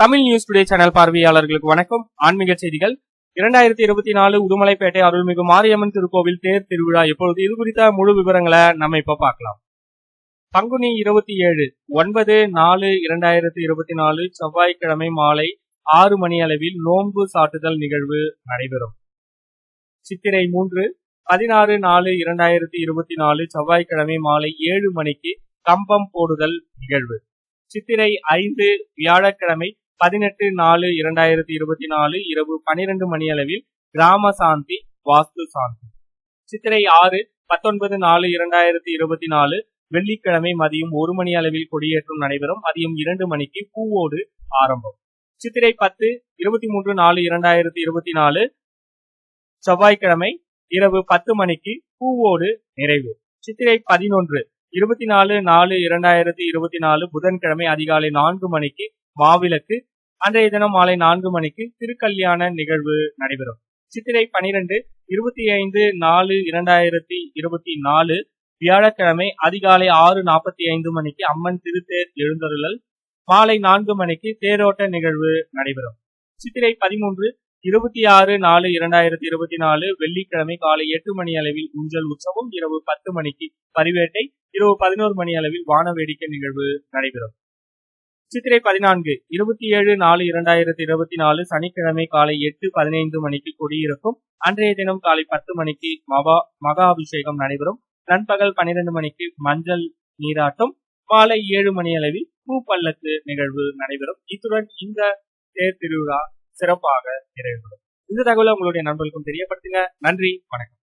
Tamil news today channel பார்வையாளர்களுக்கு வணக்கம். ஆன்மீக செய்திகள். இரண்டாயிரத்தி இருபத்தி நாலு உடுமலைப்பேட்டை அருள்மிகு மாரியம்மன் திருக்கோவில் தேர் திருவிழா எப்பொழுது? இது குறித்த முழு விவரங்களை நம்ம இப்ப பார்க்கலாம். பங்குனி இருபத்தி ஏழு ஒன்பது நாலு இரண்டாயிரத்தி இருபத்தி நாலு செவ்வாய்க்கிழமை மாலை ஆறு மணி அளவில் நோன்பு சாட்டுதல் நிகழ்வு நடைபெறும். சித்திரை மூன்று பதினாறு நாலு இரண்டாயிரத்தி இருபத்தி நாலு செவ்வாய்க்கிழமை மாலை ஏழு மணிக்கு கம்பம் போடுதல் நிகழ்வு. சித்திரை ஐந்து வியாழக்கிழமை பதினெட்டு நாலு இரண்டாயிரத்தி இருபத்தி நாலு இரவு பனிரெண்டு மணி அளவில் கிராம சாந்தி வாஸ்து சாந்தி சித்திரை ஆறு பத்தொன்பது நாலு இரண்டாயிரத்தி இருபத்தி நாலு வெள்ளிக்கிழமை மதியம் ஒரு மணி அளவில் கொடியேற்றம் நடைபெறும். மதியம் இரண்டு மணிக்கு பூவோடு ஆரம்பம். சித்திரை பத்து இருபத்தி மூன்று நாலு இரண்டாயிரத்தி இருபத்தி நாலு செவ்வாய்க்கிழமை இரவு பத்து மணிக்கு பூவோடு நிறைவு. சித்திரை பதினொன்று இருபத்தி நாலு நாலு இரண்டாயிரத்தி இருபத்தி நாலு புதன்கிழமை அதிகாலை நான்கு மணிக்கு மாவிளக்கு அன்றைய தினம் மாலை நான்கு மணிக்கு திருக்கல்யாண நிகழ்வு நடைபெறும். சித்திரை பனிரெண்டு இருபத்தி ஐந்து நாலு இரண்டாயிரத்தி இருபத்தி நாலு வியாழக்கிழமை அதிகாலை ஆறு நாற்பத்தி ஐந்து மணிக்கு அம்மன் திருத்தேர் எழுந்தருளல். மாலை நான்கு மணிக்கு தேரோட்ட நிகழ்வு நடைபெறும். சித்திரை பதிமூன்று இருபத்தி ஆறு நாலு இரண்டாயிரத்தி இருபத்தி நாலு வெள்ளிக்கிழமை காலை எட்டு மணி அளவில் ஊஞ்சல் உற்சவம் இரவு பத்து மணிக்கு பரிவேட்டை இரவு பதினோரு மணி அளவில் வான வேடிக்கை நிகழ்வு நடைபெறும். சித்திரை பதினான்கு இருபத்தி ஏழு நாலு இரண்டாயிரத்தி இருபத்தி நாலு சனிக்கிழமை காலை எட்டு பதினைந்து மணிக்கு கொடியிருக்கும். அன்றைய தினம் காலை பத்து மணிக்கு மகா மகா அபிஷேகம் நடைபெறும். நண்பகல் பனிரெண்டு மணிக்கு மஞ்சள் நீராட்டம். மாலை ஏழு மணி அளவில் பூப்பல்லக்கு நிகழ்வு நடைபெறும். இத்துடன் இந்த தேர் திருவிழா சிறப்பாக நிறைவு இந்த தகவலை உங்களுடைய நண்பர்களுக்கும் தெரியப்படுத்துங்க. நன்றி வணக்கம்.